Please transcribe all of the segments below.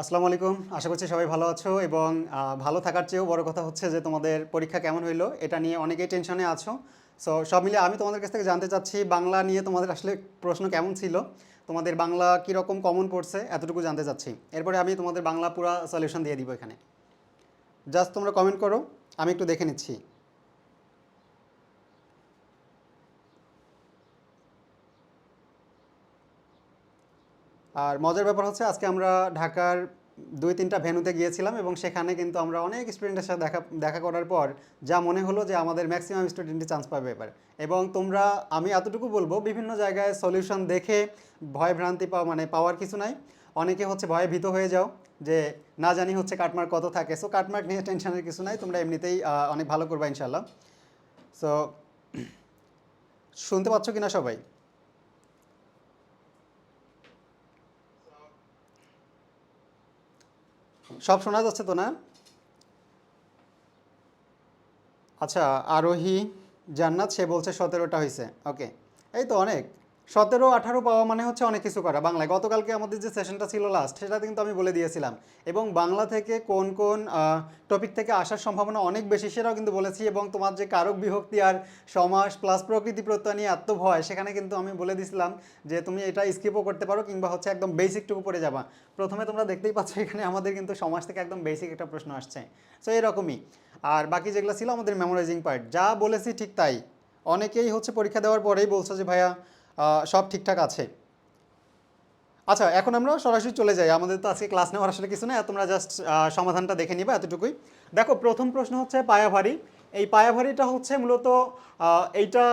আসসালামু আলাইকুম। আশা করছি সবাই ভালো আছো এবং ভালো থাকার চেয়েও বড় কথা হচ্ছে যে তোমাদের পরীক্ষা কেমন হইল এটা নিয়ে অনেকেই টেনশনে আছো। সো সব মিলে আমি তোমাদের কাছ থেকে জানতে চাচ্ছি বাংলা নিয়ে তোমাদের আসলে প্রশ্ন কেমন ছিল, তোমাদের বাংলা কীরকম কমন পড়ছে এতটুকু জানতে চাচ্ছি। এরপরে আমি তোমাদের বাংলা পুরো সলিউশন দিয়ে দিব এখানে। জাস্ট তোমরা কমেন্ট করো, আমি একটু দেখে নিচ্ছি। আর মজার ব্যাপার হচ্ছে আজকে আমরা ঢাকার দুই, তিনটা ভেন্যুতে গিয়েছিলাম এবং সেখানে কিন্তু আমরা অনেক স্টুডেন্টের সাথে দেখা দেখা করার পর যা মনে হলো যে আমাদের ম্যাক্সিমাম স্টুডেন্টই চান্স পাবে এবার। এবং তোমরা, আমি এতটুকু বলব, বিভিন্ন জায়গায় সলিউশন দেখে ভয় ভ্রান্তি পাওয়া মানে পাওয়ার কিছু নাই। অনেকে হচ্ছে ভয়ে ভীত হয়ে যাও যে না জানি হচ্ছে কাটমার্ক কত থাকে। সো কাটমার্ক নিয়ে টেনশনের কিছু নাই, তোমরা এমনিতেই অনেক ভালো করবা ইনশাল্লাহ সো শুনতে পাচ্ছ কিনা সবাই? সব শোনা যাচ্ছে তো না? আচ্ছা আরোহী জান্নাত, সে বলছে সতেরোটা হয়েছে ওকে এই তো অনেক। সতেরো, আঠারো পাওয়া মানে হচ্ছে অনেক কিছু করা বাংলায়। গতকালকে আমাদের যে সেশনটা ছিল লাস্ট সেটাতে কিন্তু আমি বলে দিয়েছিলাম। এবং বাংলা থেকে কোন কোন টপিক থেকে আসার সম্ভাবনা অনেক বেশি সেটাও কিন্তু বলেছি এবং তোমার যে কারক বিভক্তি আর সমাস প্লাস প্রকৃতি প্রত্যয় নিয়ে এত ভয় সেখানে কিন্তু আমি বলে দিছিলাম যে তুমি এটা স্কিপও করতে পারো কিংবা হচ্ছে একদম বেসিকটুকু পড়ে যাবা। প্রথমে তোমরা দেখতেই পাচ্ছ এখানে আমাদের কিন্তু সমাজ থেকে একদম বেসিক একটা প্রশ্ন আসছে। সো এরকমই। আর বাকি যেগুলো ছিল আমাদের মেমোরাইজিং পার্ট যা বলেছি ঠিক তাই। অনেকেই হচ্ছে পরীক্ষা দেওয়ার পরেই বলছো যে, ভাইয়া সব ঠিকঠাক আছে। আচ্ছা এখন আমরা সরাসরি চলে যাই। আমাদের তো আজকে ক্লাস নেওয়ার আসলে কিছু না তোমরা জাস্ট সমাধানটা দেখে নিবে এতটুকুই। দেখো, প্রথম প্রশ্ন হচ্ছে পায়াভারি। এই পায়াভারিটা হচ্ছে মূলত এইটা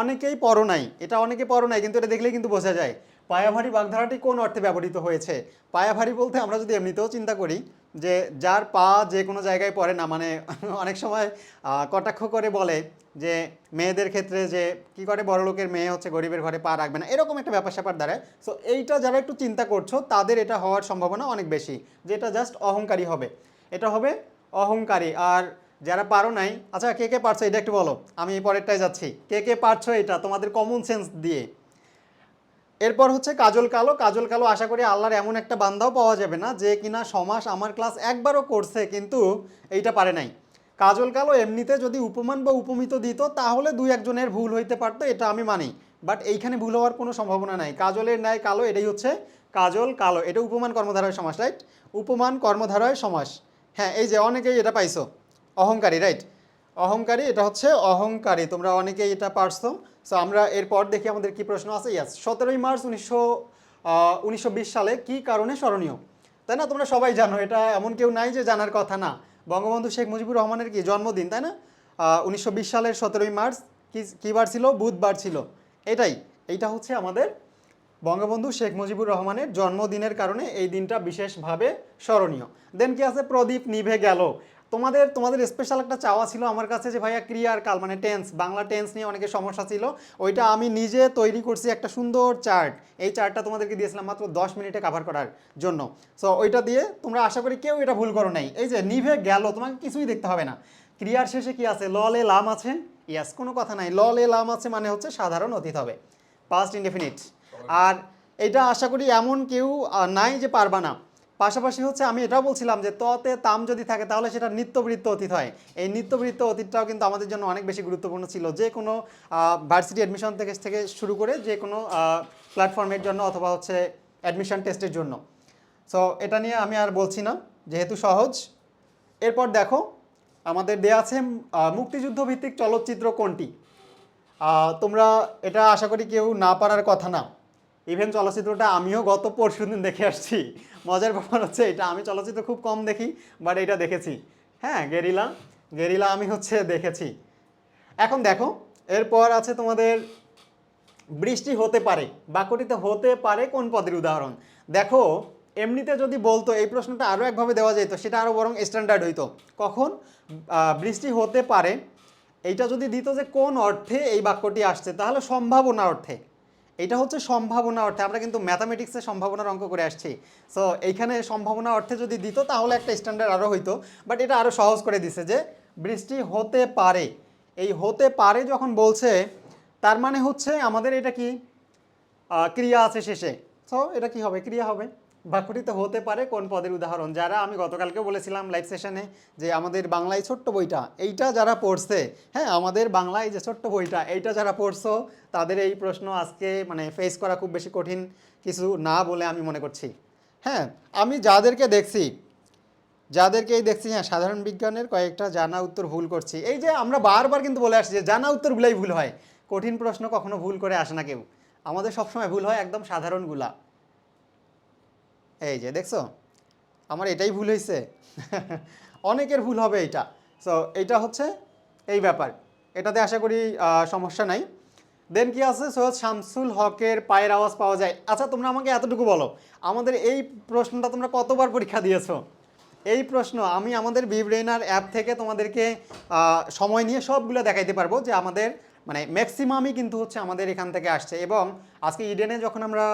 অনেকেই পড়ো নাই। এটা অনেকে পড়ো নাই, কিন্তু এটা দেখলেই কিন্তু বোঝা যায়। পায়াভারি বাগধারাটি কোন অর্থে ব্যবহৃত হয়েছে? পায়াভারি বলতে আমরা যদি এমনিতেও চিন্তা করি যে যার পা যে কোনো জায়গায় পড়ে না মানে অনেক সময় কটাক্ষ করে বলে যে মেয়েদের ক্ষেত্রে যে কি করে বড় লোকের মেয়ে হচ্ছে গরিবের ঘরে পা রাখবে না, এরকম একটা ব্যাপার স্যাপার দাঁড়ায় সো এইটা যারা একটু চিন্তা করছ, তাদের এটা হওয়ার সম্ভাবনা অনেক বেশি যে এটা জাস্ট অহংকারী হবে। এটা হবে অহংকারী। আর যারা পারো নাই আচ্ছা কে কে পারছ? এটা একটু বলো। আমি এই পরেরটায় যাচ্ছি। কে কে পারছ এটা? তোমাদের কমন সেন্স দিয়ে। এরপর হচ্ছে কাজল কালো। কাজল কালো আশা করি আল্লাহর এমন একটা বান্দাও পাওয়া যাবে না যে কিনা সমাস আমার ক্লাস একবারও করছে কিন্তু এইটা পারে নাই। কাজল কালো এমনিতে যদি উপমান বা উপমিত দিত তাহলে দুই একজনের ভুল হইতে পারতো, এটা আমি মানি। বাট এইখানে ভুল হওয়ার কোনো সম্ভাবনা নাই। কাজলের ন্যায় কালো, এটাই হচ্ছে কাজল কালো। এটা উপমান কর্মধারয় সমাস রাইট উপমান কর্মধারয় সমাস। হ্যাঁ এই যে অনেকেই এটা পাইছো। অহংকারী রাইট অহংকারী, এটা হচ্ছে অহংকারী। তোমরা অনেকেই এটা পারছ। সো আমরা এরপর দেখি আমাদের কি প্রশ্ন আছে। ইয়াস সতেরোই মার্চ উনিশশো উনিশশো সালে কি কারণে স্মরণীয়? তাই না? তোমরা সবাই জানো, এটা এমন কেউ নাই যে জানার কথা না। বঙ্গবন্ধু শেখ মুজিবুর রহমানের কি জন্মদিন, তাই না? উনিশশো বিশ সালের সতেরোই মার্চ কি কী বার ছিল? বুধবার ছিল। এটাই, এইটা হচ্ছে আমাদের বঙ্গবন্ধু শেখ মুজিবুর রহমানের জন্মদিনের কারণে এই দিনটা বিশেষভাবে স্মরণীয়। দেন কি আছে? প্রদীপ নিভে গেল। তোমাদের তোমাদের স্পেশাল একটা চাওয়া ছিল আমার কাছে যে ভাইয়া ক্রিয়ার কাল মানে টেন্স বাংলা টেন্স নিয়ে অনেকের সমস্যা ছিল। ওইটা আমি নিজে তৈরি করছি একটা সুন্দর চার্ট এই চার্টটা তোমাদেরকে দিয়েছিলাম মাত্র দশ মিনিটে কাভার করার জন্য। সো ওইটা দিয়ে তোমরা আশা করি কেউ এটা ভুল করো নাই। এই যে নিভে গেল তোমাকে কিছুই দেখতে হবে না। ক্রিয়ার শেষে কি আছে? ললে লাম আছে? ইয়াস কোনো কথা নাই। ললে লাম আছে মানে হচ্ছে সাধারণ অতীত হবে। পাস্ট ইনডেফিনিট আর এটা আশা করি এমন কেউ নাই যে পারবা না। পাশাপাশি হচ্ছে আমি এটাও বলছিলাম যে ততে তাম যদি থাকে তাহলে সেটা নিত্যবৃত্ত অতীত হয়। এই নিত্যবৃত্ত অতীতটাও কিন্তু আমাদের জন্য অনেক বেশি গুরুত্বপূর্ণ ছিল। যে কোনো ভার্সিটি অ্যাডমিশন থেকে থেকে শুরু করে যে কোনো প্ল্যাটফর্মের জন্য অথবা হচ্ছে অ্যাডমিশন টেস্টের জন্য। সো এটা নিয়ে আমি আর বলছি না, যেহেতু সহজ। এরপর দেখো, আমাদের দেয়া আছে মুক্তিযুদ্ধ ভিত্তিক চলচ্চিত্র কোনটি? তোমরা এটা আশা করি কেউ না পারার কথা না। ইভেন চলচ্চিত্রটা আমিও গত পরশু দিন দেখে আসছি। মজার ব্যাপার হচ্ছে এটা আমি চলচ্চিত্র খুব কম দেখি বাট এটা দেখেছি। হ্যাঁ গেরিলা গেরিলা আমি হচ্ছে দেখেছি। এখন দেখো, এরপর আছে তোমাদের বৃষ্টি হতে পারে বাক্যটিতে হতে পারে কোন পদের উদাহরণ? দেখো, এমনিতে যদি বলতো, এই প্রশ্নটা আরও একভাবে দেওয়া যেত, সেটা আরও বরং স্ট্যান্ডার্ড হইতো। কখন? বৃষ্টি হতে পারে, এইটা যদি দিত যে কোন অর্থে এই বাক্যটি আসছে, তাহলে সম্ভাবনা অর্থে। এটা হচ্ছে সম্ভাবনা অর্থে, আমরা কিন্তু ম্যাথামেটিক্সে সম্ভাবনার অঙ্ক করে আসছি। সো এইখানে সম্ভাবনা অর্থে যদি দিত, তাহলে একটা স্ট্যান্ডার্ড আরও হইতো। বাট এটা আরও সহজ করে দিছে যে, বৃষ্টি হতে পারে। এই হতে পারে যখন বলছে, তার মানে হচ্ছে আমাদের এটা কি? ক্রিয়া আছে শেষে। সো এটা কি হবে? ক্রিয়া হবে। বাক্যটিতে হতে পারে কোন পদের উদাহরণ? যারা আমি গতকালকে বলেছিলাম লাইভ সেশনে যে আমাদের বাংলায় ছোট্ট বইটা, এইটা যারা পড়ছে হ্যাঁ আমাদের বাংলায় যে ছোট্ট বইটা, এইটা যারা পড়ছো, তাদের এই প্রশ্ন আজকে মানে ফেস করা খুব বেশি কঠিন কিছু না বলে আমি মনে করছি। হ্যাঁ আমি যাদেরকে দেখছি, যাদেরকেই দেখছি হ্যাঁ সাধারণ বিজ্ঞানের কয়েকটা জানা উত্তর ভুল করছি। এই যে আমরা বারবার কিন্তু বলে আসছি যে জানা উত্তরগুলাই ভুল হয়। কঠিন প্রশ্ন কখনো ভুল করে আসে না কেউ। আমাদের সবসময় ভুল হয় একদম সাধারণগুলা। এই যে দেখছ? আমার এটাই ভুল হয়েছে। অনেকের ভুল হবে এইটা সো এইটা হচ্ছে এই ব্যাপার। এটাতে আশা করি সমস্যা নাই। দেন কি আছে? সৈয়দ শামসুল হকের পায়ের আওয়াজ পাওয়া যায়। আচ্ছা তোমরা আমাকে এতটুকু বলো। আমাদের এই প্রশ্নটা তোমরা কতবার পরীক্ষা দিয়েছ? এই প্রশ্ন, আমি আমাদের বিব্রেনার অ্যাপ থেকে তোমাদেরকে সময় নিয়ে সবগুলো দেখাইতে পারব যে আমাদের মানে ম্যাক্সিমামই কিন্তু হচ্ছে আমাদের এখান থেকে আসছে এবং আজকে ইডেনে যখন আমরা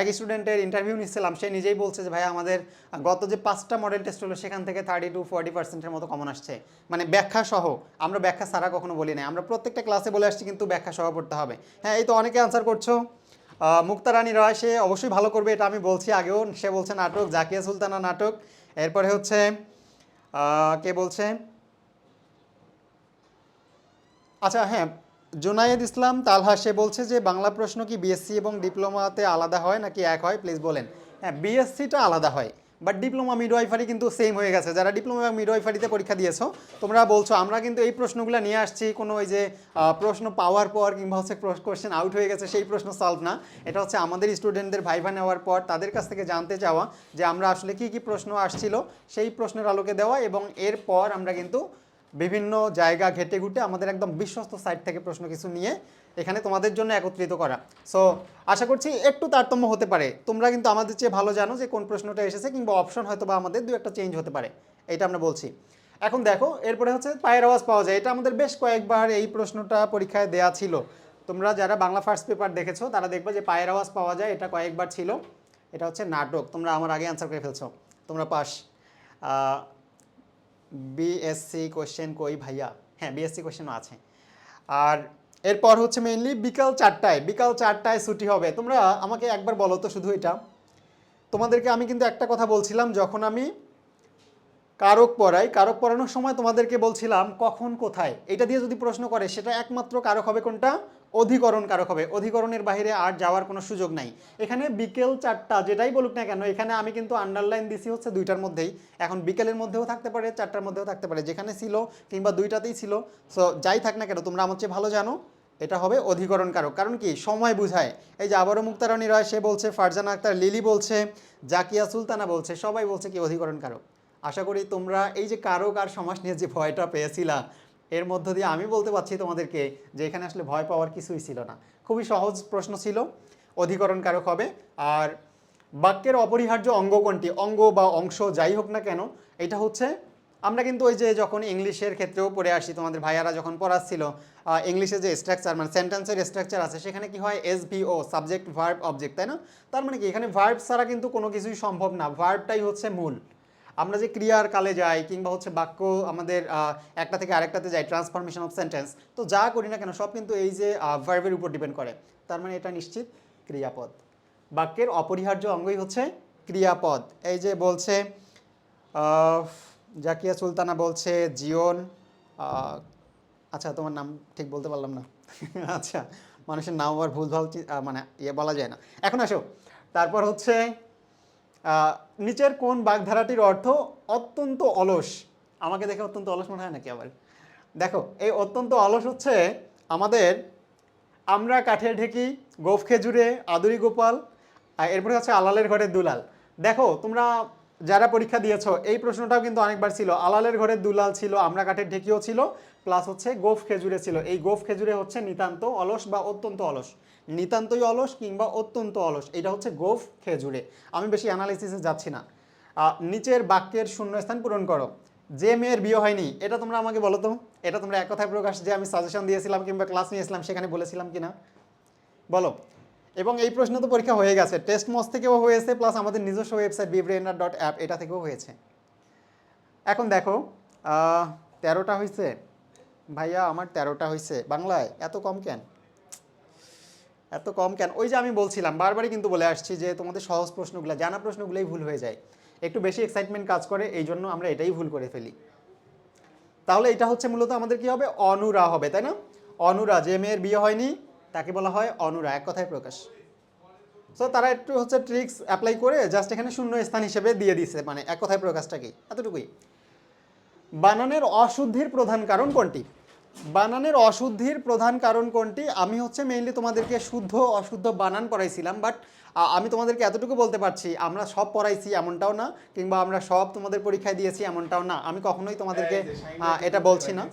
এক স্টুডেন্টের ইন্টারভিউ নিচ্ছিলাম, সে নিজেই বলছে যে, ভাই, আমাদের গত যে পাঁচটা মডেল টেস্ট হলো, সেখান থেকে থার্টি টু ফোর্টি পার্সেন্টের মতো কমন আসছে। মানে ব্যাখ্যা সহ, আমরা ব্যাখ্যা ছাড়া কখনো বলি না আমরা প্রত্যেকটা ক্লাসে বলে আসছি, কিন্তু ব্যাখ্যা সহ পড়তে হবে। হ্যাঁ এই তো অনেকে আনসার করছ। মুক্তা রানী রয়, সে অবশ্যই ভালো করবে, এটা আমি বলছি আগেও। সে বলছে নাটক, জাকিয়া সুলতানা নাটক। এরপরে হচ্ছে কে বলছে? আচ্ছা হ্যাঁ জুনায়েদ ইসলাম তালহা, সে বলছে যে বাংলা প্রশ্ন কি বিএসসি এবং ডিপ্লোমাতে আলাদা হয় নাকি এক হয়? প্লিজ বলেন। হ্যাঁ বিএসসিটা আলাদা হয় বাট ডিপ্লোমা মিডওয়াইফারি কিন্তু সেম হয়ে গেছে। যারা ডিপ্লোমা এবং মিডওয়াইফারিতে পরীক্ষা দিয়েছ, তোমরা বলছো, আমরা কিন্তু এই প্রশ্নগুলো নিয়ে আসছি, কোনো ওই যে প্রশ্ন পাওয়ার পর কিংবা হচ্ছে কোশ্চেন আউট হয়ে গেছে, সেই প্রশ্ন সলভ না। এটা হচ্ছে আমাদের স্টুডেন্টদের ভাইভা নেওয়ার পর তাদের কাছ থেকে জানতে চাওয়া যে আমরা আসলে কি কি প্রশ্ন আসছিল, সেই প্রশ্নের আলোকে দেওয়া এবং এরপর আমরা কিন্তু বিভিন্ন জায়গা ঘেটে ঘুটে আমাদের একদম বিশ্বস্ত সাইট থেকে প্রশ্ন কিছু নিয়ে এখানে তোমাদের জন্য একত্রিত করা। সো আশা করছি একটু তারতম্য হতে পারে। তোমরা কিন্তু আমাদের চেয়ে ভালো জানো যে কোন প্রশ্নটা এসেছে কিংবা অপশন হয়তো বা আমাদের দু একটা চেঞ্জ হতে পারে। এটা আমরা বলছি। এখন দেখো, এরপরে হচ্ছে পায়ের আওয়াজ পাওয়া যায়। এটা আমাদের বেশ কয়েকবার এই প্রশ্নটা পরীক্ষায় দেয়া ছিল। তোমরা যারা বাংলা ফার্স্ট পেপার দেখেছ, তারা দেখবে যে পায়ের আওয়াজ পাওয়া যায়, এটা কয়েকবার ছিল। এটা হচ্ছে নাটক। তোমরা আমার আগে অ্যান্সার করে ফেলছো। তোমরা পাস। বিএসসি কোশ্চেন কই ভাইয়া? হ্যাঁ বিএসসি কোশ্চেনও আছে। আর এরপর হচ্ছে মেইনলি বিকাল চারটায় বিকাল চারটায় ছুটি হবে। তোমরা আমাকে একবার বলো তো শুধু এটা। তোমাদেরকে আমি কিন্তু একটা কথা বলছিলাম, যখন আমি কারক পড়াই, কারক পড়ানোর সময় তোমাদেরকে বলছিলাম কখন কোথায়। এটা দিয়ে যদি প্রশ্ন করে, সেটা একমাত্র কারক হবে কোনটা? অধিকরণ কারক হবে। অধিকরণের বাইরে আর যাওয়ার কোনো সুযোগ নাই। এখানে বিকেল চারটা যেটাই বলুক না কেন, এখানে আমি কিন্তু আন্ডারলাইন দিছি হচ্ছে দুইটার মধ্যেই। এখন বিকেলের মধ্যেও থাকতে পারে, চারটার মধ্যেও থাকতে পারে। যেখানে ছিল কিংবা দুইটাতেই ছিল সো যাই থাক না কেন, তোমরা আমার ভালো জানো, এটা হবে অধিকরণ কারক কারণ কি? সময় বুঝায়। এই যে আবারও মুক্তারানী রয়, সে বলছে, ফারজানা আক্তার, লিলি বলছে, জাকিয়া সুলতানা বলছে, সবাই বলছে কি অধিকরণ কারক আশা করি তোমরা এই যে কারক আর সমাস নিয়ে যে ভয়টা পেয়েছিলা এর মধ্য দিয়ে আমি বলতে পারছি তোমাদেরকে যে এখানে আসলে ভয় পাওয়ার কিছুই ছিল না। খুবই সহজ প্রশ্ন ছিল অধিকরণ কারক হবে। আর বাক্যের অপরিহার্য অঙ্গ কোনটি? অঙ্গ বা অংশ যাই হোক না কেন, এটা হচ্ছে, আমরা কিন্তু ওই যে যখন ইংলিশের ক্ষেত্রেও পড়ে আসি, তোমাদের ভাইয়ারা যখন পড়াচ্ছিল ইংলিশে যে স্ট্রাকচার মানে সেন্টেন্সের স্ট্রাকচার আছে, সেখানে কি হয়? এস ও সাবজেক্ট ভার্ব অবজেক্ট তাই না? তার মানে কি? এখানে ভার্ব ছাড়া কিন্তু কোনো কিছুই সম্ভব না। ভার্বটাই হচ্ছে মূল। আমরা যে ক্রিয়ার কালে যাই কিংবা হচ্ছে বাক্য আমাদের একটা থেকে আরেকটাতে যাই ট্রান্সফরমেশন অফ সেন্টেন্স তো যা করি না কেন সব কিন্তু এই যে ভার্বের উপর ডিপেন্ড করে। তার মানে এটা নিশ্চিত ক্রিয়াপদ। বাক্যের অপরিহার্য অঙ্গই হচ্ছে ক্রিয়াপদ। এই যে বলছে জাকিয়া সুলতানা বলছে, জিওন আচ্ছা তোমার নাম ঠিক বলতে পারলাম না। আচ্ছা মানুষের নাম আবার ভুলভাল মানে ইয়ে বলা যায় না। এখন আসো। তারপর হচ্ছে নিচের কোন বাগধারাটির অর্থ অত্যন্ত অলস? আমাকে দেখে অত্যন্ত অলস মনে হয় নাকি আবার? দেখো, এই অত্যন্ত অলস হচ্ছে আমাদের আমরা কাঠের ঢেকি, গোফ খেজুরে, আদুরি গোপাল, আর এরপরে হচ্ছে আলালের ঘরের দুলাল। দেখো, তোমরা যারা পরীক্ষা দিয়েছ, এই প্রশ্নটাও কিন্তু অনেকবার ছিল। আলালের ঘরের দুলাল ছিল, আমরা কাঠের ঢেকিও ছিল প্লাস হচ্ছে গোফ খেজুরে ছিল। এই গোফ খেজুরে হচ্ছে নিতান্ত অলস বা অত্যন্ত অলস। নিতান্তই অলস কিংবা অত্যন্ত অলস। এটা হচ্ছে গোফ খেজুরে। আমি বেশি অ্যানালিসিসে যাচ্ছি না। নিচের বাক্যের শূন্যস্থান পূরণ করো। যে মেয়ের বিয়ে হয়নি, এটা তোমরা আমাকে বলো তো? এটা তোমরা এক কথায় প্রকাশ যে আমি সাজেশন দিয়েছিলাম কিংবা ক্লাস নিয়েছিলাম, সেখানে বলেছিলাম কিনা? বলো। এবং এই প্রশ্ন তো পরীক্ষা হয়ে গেছে। টেস্ট মস থেকেও হয়েছে প্লাস আমাদের নিজস্ব ওয়েবসাইট বিব্রেনার ডট অ্যাপ এটা থেকেও হয়েছে। এখন দেখো তেরোটা হয়েছে ভাইয়া, আমার তেরোটা হয়েছে বাংলায়? এত কম কেন? এত কম কেন? ওই যে আমি বলছিলাম, বারবারই কিন্তু বলে আসছি যে তোমাদের সহজ প্রশ্নগুলো, জানা প্রশ্নগুলোই ভুল হয়ে যায়। একটু বেশি এক্সাইটমেন্ট কাজ করে, এই জন্য আমরা এটাই ভুল করে ফেলি। তাহলে এটা হচ্ছে মূলত আমাদের কি হবে? অনুরা হবে, তাই না? অনুরা, যে মেয়ের বিয়ে হয়নি, তাকে বলা হয় অনুরা, এক কথায় প্রকাশ। সো তারা একটু হচ্ছে ট্রিক্স অ্যাপ্লাই করে জাস্ট এখানে শূন্য স্থান হিসেবে দিয়ে দিছে মানে এক কথায় প্রকাশটা কি এতটুকুই। বানানের অশুদ্ধির প্রধান কারণ কোনটি? বানানের অশুদ্ধির প্রধান কারণ কোনটি? আমি হচ্ছে মেইনলি তোমাদেরকে শুদ্ধ অশুদ্ধ বানান পড়াইছিলাম বাট আমি তোমাদেরকে এতটুকু বলতে পারছি আমরা সব পড়াইছি এমনটাও না কিংবা আমরা সব তোমাদের পরীক্ষায় দিয়েছি এমনটাও না আমি কখনোই তোমাদেরকে এটা বলছি না।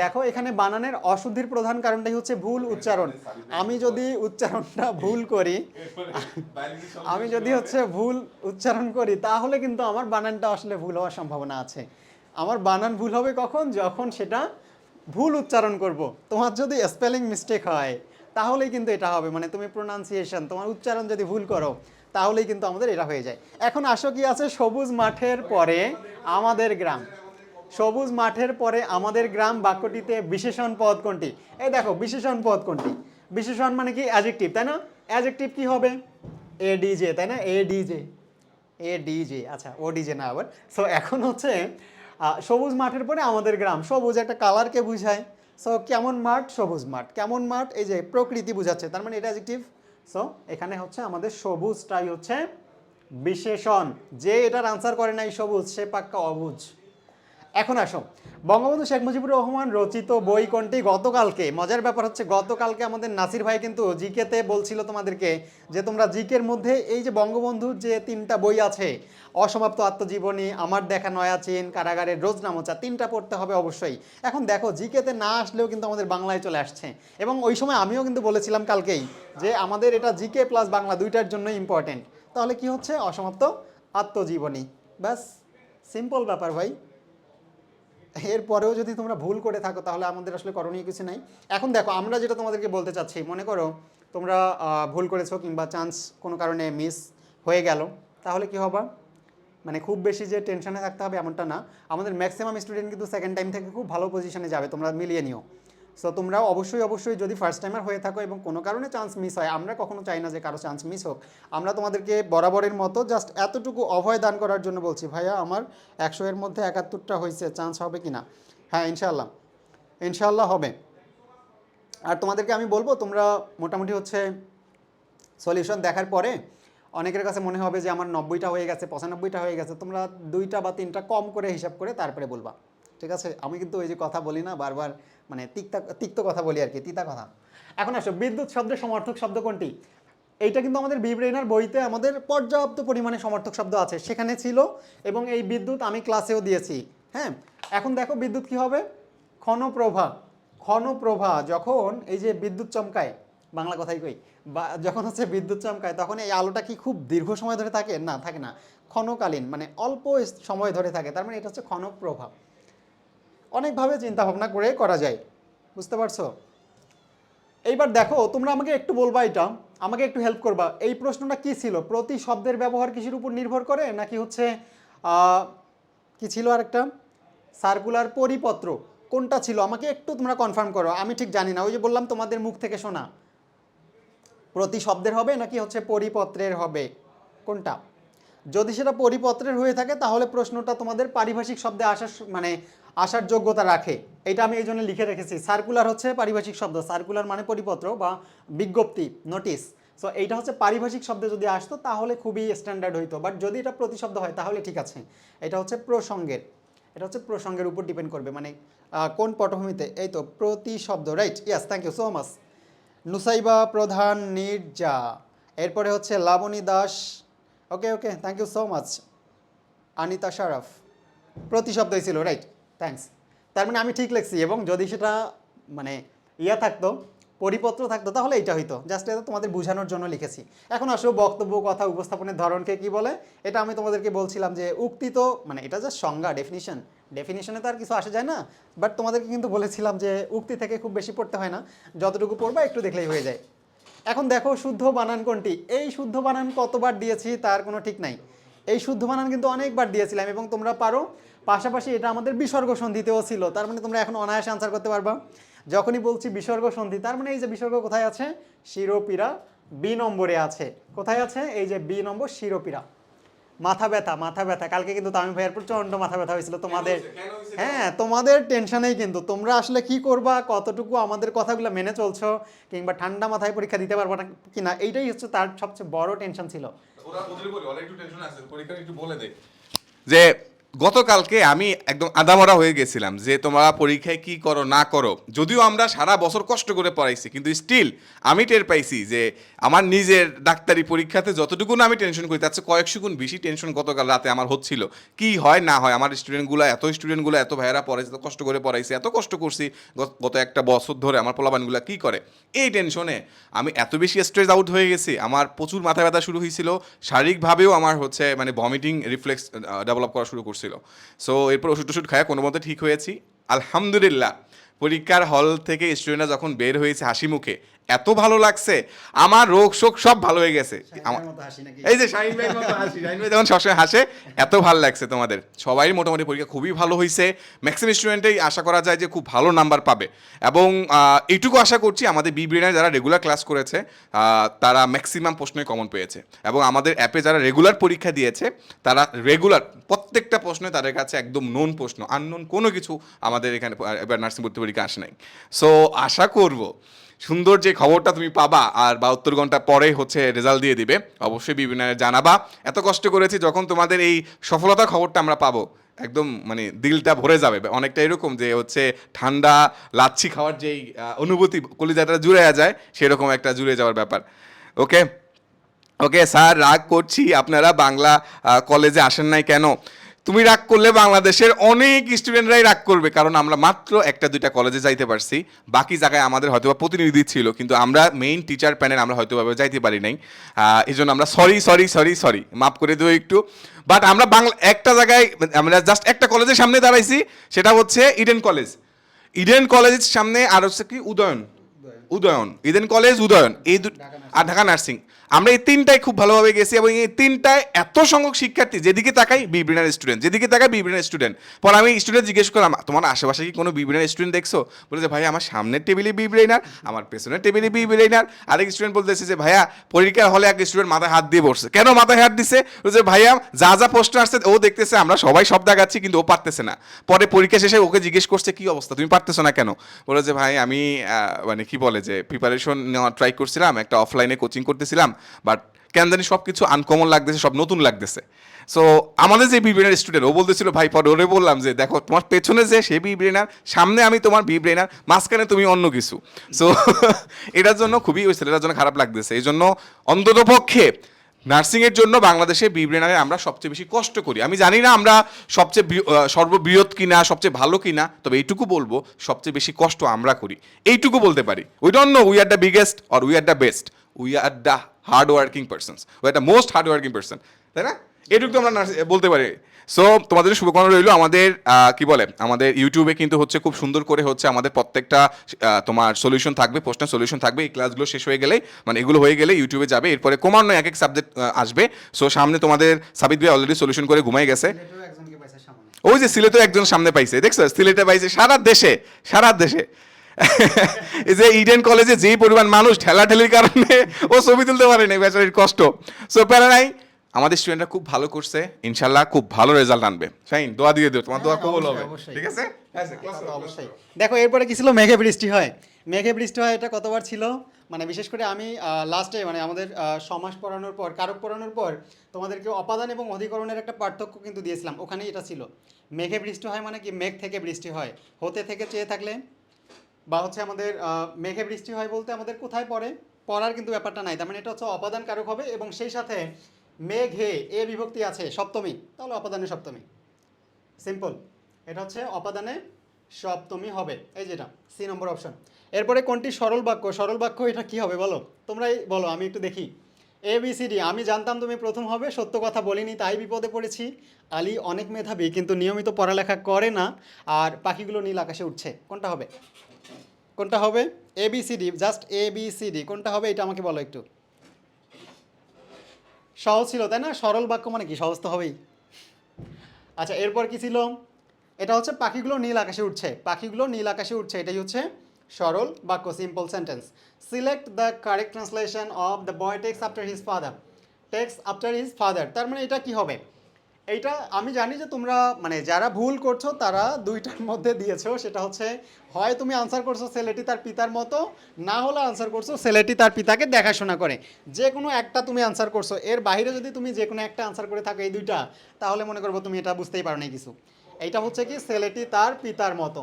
দেখো এখানে বানানের অশুদ্ধির প্রধান কারণটাই হচ্ছে ভুল উচ্চারণ। আমি যদি উচ্চারণটা ভুল করি আমি যদি হচ্ছে ভুল উচ্চারণ করি তাহলে কিন্তু আমার বানানটা আসলে ভুল হওয়ার সম্ভাবনা আছে। আমার বানান ভুল হবে কখন? যখন সেটা ভুল উচ্চারণ করব। তোমার যদি স্পেলিং মিস্টেক হয়, তাহলেই কিন্তু এটা হবে। মানে তুমি প্রোনাউন্সিয়েশন তোমার উচ্চারণ যদি ভুল করো, তাহলেই কিন্তু আমাদের এটা হয়ে যায়। এখন আসো কি আছে? সবুজ মাঠের পরে আমাদের গ্রাম। সবুজ মাঠের পরে আমাদের গ্রাম বাক্যটিতে বিশেষণ পদ কোনটি? এই দেখো, বিশেষণ পদ কোনটি? বিশেষণ মানে কি? অ্যাজেক্টিভ তাই না? অ্যাজেক্টিভ কি হবে? এ ডিজে তাই না? এ ডিজে এ ডিজে আচ্ছা ও ডিজে না আবার। সো এখন হচ্ছে সবুজ মাঠের পরে আমাদের গ্রাম। সবুজ একটা কালারকে বুঝায়। সো কেমন মাঠ? সবুজ মাঠ। কেমন মাঠ? এই যে প্রকৃতি বুঝাচ্ছে, তার মানে এটা অ্যাজেক্টিভ সো এখানে হচ্ছে আমাদের সবুজটাই হচ্ছে বিশেষণ। যে এটার আনসার করে নাই সবুজ, সে পাক্কা অবুঝ এখন আসো। বঙ্গবন্ধু শেখ মুজিবুর রহমান রচিত বই কোনটি? গতকালকে। মজার ব্যাপার হচ্ছে গতকালকে আমাদের নাসির ভাই কিন্তু জিকেতে বলছিল তোমাদেরকে যে তোমরা জিকের মধ্যে এই যে বঙ্গবন্ধুর যে তিনটা বই আছে, অসমাপ্ত আত্মজীবনী, আমার দেখা নয়া চীন, কারাগারের রোজনামচা তিনটা পড়তে হবে অবশ্যই। এখন দেখো, জিকেতে না আসলেও কিন্তু আমাদের বাংলায় চলে আসছে। এবং ওই সময় আমিও কিন্তু বলেছিলাম কালকেই যে আমাদের এটা জিকে প্লাস বাংলা দুইটার জন্য ইম্পর্টেন্ট তাহলে কি হচ্ছে? অসমাপ্ত আত্মজীবনী। ব্যাস সিম্পল ব্যাপার ভাই। এরপরেও যদি তোমরা ভুল করে থাকো, তাহলে আমাদের আসলে করণীয় কিছু নাই। এখন দেখো, আমরা যেটা তোমাদেরকে বলতে চাচ্ছি, মনে করো তোমরা ভুল করেছ কিংবা চান্স কোনো কারণে মিস হয়ে গেল, তাহলে কি হবে? মানে খুব বেশি যে টেনশনে থাকতে হবে এমনটা না। আমাদের ম্যাক্সিমাম স্টুডেন্ট কিন্তু সেকেন্ড টাইম থেকে খুব ভালো পজিশনে যাবে, তোমরা মিলিয়ে নিও। সো তোমরা অবশ্যই অবশ্যই যদি ফার্স্ট টাইমার হয়ে থাকো এবং কোনো কারণে চান্স মিস হয়, আমরা কখনো চাই না যে কারও চান্স মিস হোক। আমরা তোমাদেরকে বরাবরের মতো জাস্ট এতটুকু অভয় দান করার জন্য বলছি, ভাইয়া, আমার একশো এর মধ্যে একাত্তরটা হয়েছে চান্স হবে কি না? হ্যাঁ ইনশাল্লাহ ইনশাল্লাহ হবে। আর তোমাদেরকে আমি বলব, তোমরা মোটামুটি হচ্ছে সলিউশন দেখার পরে অনেকের কাছে মনে হবে যে আমার নব্বইটা হয়ে গেছে, পঁচানব্বইটা হয়ে গেছে, তোমরা দুইটা বা তিনটা কম করে হিসাব করে তারপরে বলবা। ঠিক আছে? আমি কিন্তু ওই যে কথা বলি না, বারবার মানে তিক্তা, তিক্ত কথা বলি আর কি, তিতা কথা। এখন আসো, বিদ্যুৎ শব্দের সমর্থক শব্দ কোনটি? এইটা কিন্তু আমাদের বিব্রেনার বইতে আমাদের পর্যাপ্ত পরিমাণে সমর্থক শব্দ আছে। সেখানে ছিল, এবং এই বিদ্যুৎ আমি ক্লাসেও দিয়েছি। হ্যাঁ এখন দেখো বিদ্যুৎ কি হবে? ক্ষণপ্রভা ক্ষণপ্রভা যখন এই যে বিদ্যুৎ চমকায়, বাংলা কথাই কই, বা যখন হচ্ছে বিদ্যুৎ চমকায়, তখন এই আলোটা কি খুব দীর্ঘ সময় ধরে থাকে? না থাকে না। ক্ষণকালীন মানে অল্প সময় ধরে থাকে। তার মানে এটা হচ্ছে ক্ষণপ্রভা। অনেকভাবে চিন্তা ভাবনা করে করা যায়। বুঝতে পারছ? এইবার দেখো, তোমরা আমাকে একটু বলবা এটা। আমাকে একটু হেল্প করবা। এই প্রশ্নটা কি ছিল? প্রতি শব্দের ব্যবহার কিসের উপর নির্ভর করে? নাকি হচ্ছে কি ছিল আরেকটা? সার্কুলার পরিপত্র। কোনটা ছিল? আমাকে একটু তোমরা কনফার্ম করো। আমি ঠিক জানি না। ওই যে বললাম তোমাদের মুখ থেকে শোনা। প্রতি শব্দের হবে নাকি হচ্ছে পরিপত্রের হবে? কোনটা? যদি সেটা পরিপত্রের হয়ে থাকে, তাহলে প্রশ্নটা তোমাদের পারিভাষিক শব্দে আসার মানে আসার যোগ্যতা রাখে। এটা আমি এই জন্য লিখে রেখেছি। সার্কুলার হচ্ছে পারিভাষিক শব্দ। সার্কুলার মানে পরিপত্র বা বিজ্ঞপ্তি নোটিশ সো এইটা হচ্ছে পারিভাষিক শব্দে যদি আসতো, তাহলে খুবই স্ট্যান্ডার্ড হইতো। বাট যদি এটা প্রতিশব্দ হয়, তাহলে ঠিক আছে। এটা হচ্ছে প্রসঙ্গের। এটা হচ্ছে প্রসঙ্গের উপর ডিপেন্ড করবে। মানে কোন পটভূমিতে? এই তো, প্রতিশব্দ right yes thank you so much Nusaiba Pradhan Nirja. এরপরে হচ্ছে Laboni Das okay okay thank you so much Anita Sharaf প্রতিশব্দই ছিল রাইট থ্যাঙ্কস তার মানে আমি ঠিক লিখছি এবং যদি সেটা মানে ইয়া থাকতো, পরিপত্র থাকতো, তাহলে এটা হইতো। জাস্ট এটা তোমাদের বোঝানোর জন্য লিখেছি। এখন আসো বক্তব্য, কথা, উপস্থাপনের ধরনকে কি বলে? এটা আমি তোমাদেরকে বলছিলাম যে উক্তি তো মানে এটা জাস্ট সংজ্ঞা ডেফিনিশন ডেফিনিশনে তো আর কিছু আসা যায় না। বাট তোমাদেরকে কিন্তু বলেছিলাম যে উক্তি থেকে খুব বেশি পড়তে হয় না। যতটুকু পড়বা, একটু দেখলেই হয়ে যায়। এখন দেখো শুদ্ধ বানান কোনটি? এই শুদ্ধ বানান কতবার দিয়েছি তার কোনো ঠিক নাই। এই শুদ্ধ বানান কিন্তু অনেকবার দিয়েছিলাম এবং তোমরা পারো। পাশাপাশি এটা আমাদের বিসর্গ সন্ধিতেও ছিল, তার মানে তোমরা এখন অনায়াসে আনসার করতে পারবা। যখনই বলছি বিসর্গ সন্ধি, তার মানে এই যে বিসর্গ কোথায় আছে? শিরোপীরা বি নম্বরে আছে। কোথায় আছে? এই যে বি নম্বর শিরোপীরা। মাথা ব্যথা মাথা ব্যথা। কালকে কিন্তু তামিম ভাইয়ের প্রচণ্ড মাথা ব্যথা হয়েছিল তোমাদের। হ্যাঁ তোমাদের টেনশনেই কিন্তু। তোমরা আসলে কি করবা? কতটুকু আমাদের কথাগুলো মেনে চলছো? কিংবা ঠান্ডা মাথায় পরীক্ষা দিতে পারব না কিনা? এইটাই হচ্ছে তার সবচেয়ে বড় টেনশন ছিল। ওরা ওদের বলি ওরা একটু টেনশন আছে। পরীক্ষা একটু বলে যে গতকালকে আমি একদম আদামরা হয়ে গেছিলাম যে তোমরা পরীক্ষায় কি করো, না করো। যদিও আমরা সারা বছর কষ্ট করে পড়াইছি, কিন্তু স্টিল আমি টের পাইছি যে আমার নিজের ডাক্তারি পরীক্ষাতে যতটুকু আমি টেনশন করি, তার চেয়ে কয়েকশো গুণ বেশি টেনশন গতকাল রাতে আমার হচ্ছিল। কি হয়, না হয়, আমার স্টুডেন্টগুলো এত স্টুডেন্টগুলো এত ভাইয়েরা পড়াইছে, এত কষ্ট করে পড়াইছে, এত কষ্ট করছি গত- একটা বছর ধরে আমার পোলাবানগুলো কি করে? এই টেনশনে আমি এত বেশি স্ট্রেস আউট হয়ে গেছি, আমার প্রচুর মাথা ব্যথা শুরু হয়েছিল, শারীরিকভাবেও আমার হচ্ছে মানে ভমিটিং রিফ্লেক্স ডেভেলপ করা শুরু করছিল সো এরপর ওষুধ টষুধ খায় কোনো মতে ঠিক হয়েছি। আলহামদুলিল্লাহ, পরীক্ষার হল থেকে স্টুডেন্টরা যখন বের হয়েছে হাসি মুখে এত ভালো লাগছে আমার রোগ শোক সব ভালো হয়ে গেছে। এই যে শাহিন হাসি শাহিন ভাই যখন সবসময় হাসে এত ভালো লাগছে তোমাদের। সবাই মোটামুটি পরীক্ষা খুবই ভালো হয়েছে ম্যাক্সিমাম স্টুডেন্টেই আশা করা যায় যে খুব ভালো নাম্বার পাবে। এবং এইটুকু আশা করছি আমাদের বি যারা রেগুলার ক্লাস করেছে তারা ম্যাক্সিমাম প্রশ্নই কমন পেয়েছে। এবং আমাদের অ্যাপে যারা রেগুলার পরীক্ষা দিয়েছে তারা রেগুলার প্রত্যেকটা প্রশ্নে তাদের কাছে একদম নোন প্রশ্ন আননোন কোনো কিছু আমাদের এখানে এবার নার্সিং ভর্তি পরীক্ষা আসে নাই। সো আশা করব সুন্দর যে খবরটা তুমি পাবা আর বাহাত্তর ঘণ্টা পরে হচ্ছে রেজাল্ট দিয়ে দিবে, অবশ্যই বিভিন্ন জানাবা। এত কষ্ট করেছি যখন তোমাদের এই সফলতা খবরটা আমরা পাবো, একদম মানে দিলটা ভরে যাবে। অনেকটা এরকম যে হচ্ছে ঠান্ডা, লাচ্ছি খাওয়ার যেই অনুভূতি কলিজাটা জুড়ে যায়, সেরকম একটা জুড়ে যাওয়ার ব্যাপার। ওকে ওকে স্যার, রাগ করছি। আপনারা বাংলা কলেজে আসেন নাই কেন? তুমি রাগ করলে বাংলাদেশের অনেক স্টুডেন্টরাই রাগ করবে কারণ আমরা মাত্র একটা দুইটা কলেজে যাইতে পারছি। বাকি জায়গায় আমাদের হয়তোবা প্রতিনিধি ছিল কিন্তু আমরা মেইন টিচার প্যানেল আমরা হয়তো ভাবে যাইতে পারি নাই। এই জন্য আমরা সরি সরি সরি সরি মাফ করে দেবো একটু। বাট আমরা বাংলা একটা জায়গায় আমরা জাস্ট একটা কলেজের সামনে দাঁড়াইছি সেটা হচ্ছে ইডেন কলেজ ইডেন কলেজের সামনে আর হচ্ছে কি Udayan. Udayan. Eden college Udayan. এই দু আর ঢাকা নার্সিং আমরা এই তিনটায় খুব ভালোভাবে গেছি এবং এই তিনটায় এত সংখ্যক শিক্ষার্থী, যেদিকে তাকাই বিব্রিনার স্টুডেন্ট যেদিকে তাকাই বিব্রিনার স্টুডেন্ট পর আমি স্টুডেন্ট জিজ্ঞেস করলাম, তোমার আশেপাশে কি কোনো বিব্রিনার স্টুডেন্ট দেখছ? বলে যে ভাই আমার সামনের টেবিলে বিব্রেনার আমার পেছনের টেবিলে বিব্রেনার আরেক স্টুডেন্ট বলতেছে যে, ভাইয়া, পরীক্ষার হলে এক স্টুডেন্ট মাথায় হাত দিয়ে বসছে। কেন মাথায় হাত দিছে? বলছে যে ভাইয়া, যা যা প্রশ্ন আসছে, ও দেখতেছে, আমরা সবাই সব দেখাচ্ছি, কিন্তু ও পারতেছে না। পরে পরীক্ষা শেষে ওকে জিজ্ঞেস করছে, কি অবস্থা? তুমি পারতেছো না কেন? বলে যে ভাই, আমি মানে কি বলে যে প্রিপারেশন নেওয়া ট্রাই করছিলাম, একটা অফলাইনে কোচিং করতেছিলাম বাট কেন জানি সব কিছু আনকমন লাগতেছে, সব নতুন লাগতেছে। সো আমাদের যে বি ব্রেনার স্টুডেন্ট ও বলতেছিল, ভাই, পরে ওরে বললাম যে, দেখো, তোমার পেছনে যে সে বি ব্রেনার সামনে আমি তোমার বি ব্রেনার মাঝখানে তুমি অন্য কিছু। সো এটার জন্য খুবই ওই ছেলেটার জন্য খারাপ লাগতেছে। এই জন্য অন্তত পক্ষে নার্সিংয়ের জন্য বাংলাদেশে বিব্রেনারে আমরা সবচেয়ে বেশি কষ্ট করি। আমি জানি না আমরা সবচেয়ে সর্ববৃহৎ কিনা, সবচেয়ে ভালো কিনা, তবে এইটুকু বলব, সবচেয়ে বেশি কষ্ট আমরা করি। এইটুকু বলতে পারি। We don't know we are the biggest or we are the best we are the hard working persons are the most hard working person তাই না? এটুকু আমরা বলতে পারি। সো তোমাদের শুভকামনা রইল। আমাদের কি বলে? আমাদের ইউটিউবে কিন্তু হচ্ছে খুব সুন্দর করে হচ্ছে আমাদের প্রত্যেকটা তোমার সলিউশন থাকবে প্রশ্নের সলিউশন থাকবে। এই ক্লাসগুলো শেষ হয়ে গেলে মানে এগুলো হয়ে গেলে ইউটিউবে যাবে। এরপরে ক্রমান্বয়ে এক এক সাবজেক্ট আসবে। সো সামনে তোমাদের সাবিত ভাই অলরেডি সলিউশন করে ঘুমাই গেছে। ওই যে সিলেটে একজন সামনে পাইছে। দেখছ? সিলেটে পাইছে সারা দেশে সারা দেশে। যে ইডেন কলেজে যেই পরিমাণ মানুষ ঠেলাঠেলির কারণে ও ছবি তুলতে পারে না বেচারির কষ্ট। সো প্যারা নাই আমাদের স্টুডেন্টরা খুব ভালো করছে ইনশাল্লাহ খুব ভালো রেজাল্ট আনবে। শাইন দোয়া দিয়ে দিও তোমার দোয়া হ্যাঁ, কবুল হবে। ঠিক আছে? হ্যাঁ, তো অবশ্যই। দেখো এরপরে কি ছিল? মেঘে বৃষ্টি হয়। মেঘে বৃষ্টি হয় এটা কতবার ছিল? মানে বিশেষ করে আমি লাস্টে মানে আমাদের সমাস পড়ানোর পর কারক পড়ানোর পর তোমাদেরকে অপাদান এবং অধিকরণের একটা পার্থক্য কিন্তু দিয়েছিলাম। ওখানে এটা ছিল। মেঘে বৃষ্টি হয় মানে কি? মেঘ থেকে বৃষ্টি হয়। হতে থেকে চেয়ে থাকলে বা হচ্ছে আমাদের মেঘে বৃষ্টি হয় বলতে আমাদের কোথায় পড়ে? পড়ার কিন্তু ব্যাপারটা নাই। তার মানে এটা হচ্ছে অপাদান কারক হবে এবং সেই সাথে মেঘে এ বিভক্তি আছে সপ্তমী, তাহলে অপাদানে সপ্তমী। সিম্পল এটা হচ্ছে অপাদানে সপ্তমী হবে। এই যেটা সি নম্বর অপশন এরপরে কোনটি? সরল বাক্য। সরল বাক্য এটা কি হবে বলো? তোমরাই বলো, আমি একটু দেখি। এ বি সি ডি আমি জানতাম তুমি প্রথম হবে, সত্য কথা বলিনি, তাই বিপদে পড়েছি। আলী অনেক মেধাবী, কিন্তু নিয়মিত পড়ালেখা করে না, আর পাখিগুলো নীল আকাশে উঠছে। কোনটা হবে? কোনটা হবে? A B C D just A B C D কোনটা হবে? এটা আমাকে বলো একটু। সহজ ছিল, তাই না? সরল বাক্য মানে কি? সহজ তো হবেই। আচ্ছা এরপর কি ছিল? এটা হচ্ছে পাখিগুলো নীল আকাশে উঠছে। পাখিগুলো নীল আকাশে উঠছে, এটাই হচ্ছে সরল বাক্য simple sentence select the correct translation of the boy takes after his father takes after his father তার মানে এটা কি হবে? এইটা আমি জানি যে তোমরা মানে যারা ভুল করছ, তারা দুইটার মধ্যে দিয়েছ। সেটা হচ্ছে, হয় তুমি আনসার করছ ছেলেটি তার পিতার মতো, না হলে আনসার করছ ছেলেটি তার পিতাকে দেখাশোনা করে। যে কোনো একটা তুমি আনসার করছ। এর বাইরে যদি তুমি যে কোনো একটা আনসার করে থাকো এই দুইটা, তাহলে মনে করব তুমি এটা বুঝতেই পারো না কিছু। এইটা হচ্ছে কি, ছেলেটি তার পিতার মতো।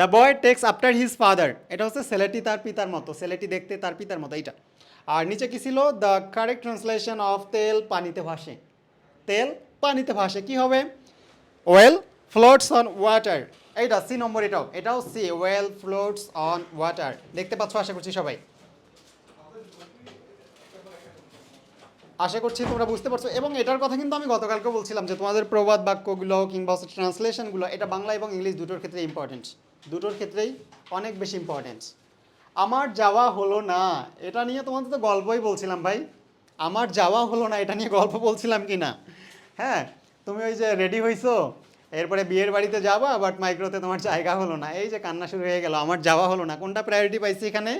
The boy takes after his father এটা হচ্ছে ছেলেটি তার পিতার মতো। ছেলেটি দেখতে তার পিতার মতো, এইটা। আর নিচে কি ছিল? দ্য কারেক্ট ট্রান্সলেশন অফ তেল পানিতে ভাসে। তেল পানিতে ভাসে, কি হবে? ওয়েল ফ্লোটস অন ওয়াটার এইটা সি নম্বর এটাও। এটাও C oil floats on water দেখতে পাচ্ছ, আশা করছি সবাই? আশা করছি তোমরা বুঝতে পারছ। এবং এটার কথা কিন্তু আমি গতকালকে বলছিলাম যে তোমাদের প্রবাদ বাক্যগুলো কিংবা হচ্ছে ট্রান্সলেশনগুলো এটা বাংলা এবং ইংলিশ দুটোর ক্ষেত্রে ইম্পর্টেন্ট দুটোর ক্ষেত্রেই অনেক বেশি ইম্পর্টেন্ট আমার যাওয়া হলো না। এটা নিয়ে তোমাদের তো গল্পই বলছিলাম ভাই। আমার যাওয়া হলো না, এটা নিয়ে গল্প বলছিলাম কি না হ্যাঁ তুমি ওই যে রেডি হইছো? এরপরে বিয়ের বাড়িতে যাবা বাট মাইক্রোতে তোমার জায়গা হলো না। এই যে কান্না শুরু হয়ে গেল, আমার যাওয়া হলো না। কোনটা প্রায়োরিটি পাইছি এখানে?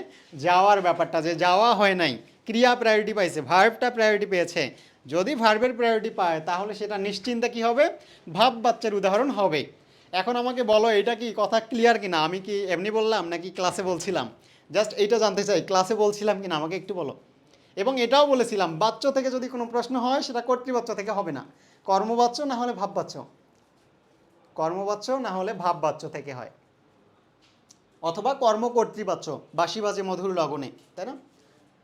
যাওয়ার ব্যাপারটা, যে যাওয়া হয় নাই, ক্রিয়া প্রায়োরিটি পাইছে ভার্বটা প্রায়োরিটি পেয়েছে। যদি ভার্বের প্রায়োরিটি পায়, তাহলে সেটা নিশ্চিন্তে কি হবে? ভাব বাচ্চার উদাহরণ হবে। এখন আমাকে বলো এটা কি কথা ক্লিয়ার কিনা? আমি কি এমনি বললাম, নাকি ক্লাসে বলছিলাম? জাস্ট এইটা জানতে চাই ক্লাসে বলছিলাম কিনা? আমাকে একটু বলো। এবং এটাও বলেছিলাম, বাচ্চ থেকে যদি কোনো প্রশ্ন হয়, সেটা কর্তৃবাচ্য থেকে হবে না। কর্মবাচ্য না হলে ভাববাচ্য কর্মবাচ্য না হলে ভাববাচ্য থেকে হয়। অথবা কর্মকর্তৃবাচ্য বাসি বাজে মধুর লগনে, তাই না?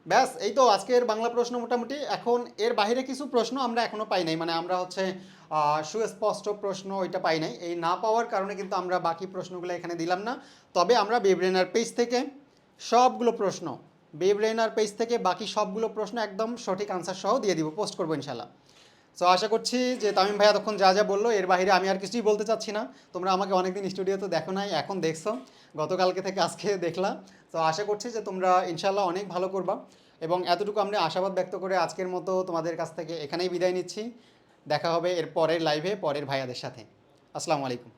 ব্যাস, এই তো আজকের বাংলা প্রশ্ন মোটামুটি। এখন এর বাইরে কিছু প্রশ্ন আমরা এখনও পাই নাই। মানে আমরা হচ্ছে সুস্পষ্ট প্রশ্ন ওইটা পাই নাই। এই না পাওয়ার কারণে কিন্তু আমরা বাকি প্রশ্নগুলো এখানে দিলাম না। তবে আমরা বেব্রেনার পেজ থেকে সবগুলো প্রশ্ন বেব্রেনার পেজ থেকে বাকি সবগুলো প্রশ্ন একদম সঠিক আনসার সহ দিয়ে দিব পোস্ট করব ইনশাল্লাহ সো আশা করছি যে তামিম ভাইয়া তখন যা যা বলল, এর বাইরে আমি আর কিছুই বলতে চাচ্ছি না। তোমরা আমাকে অনেকদিন স্টুডিওতে দেখো নাই, এখন দেখছ। গতকালকে থেকে আজকে দেখলা। তো আশা করছি যে তোমরা ইনশাল্লাহ অনেক ভালো করবা। এবং এতটুকু আমরা আশাবাদ ব্যক্ত করে আজকের মতো তোমাদের কাছ থেকে এখানেই বিদায় নিচ্ছি। দেখা হবে এর পরের লাইভে পরের ভাইয়াদের সাথে। আসসালামু আলাইকুম।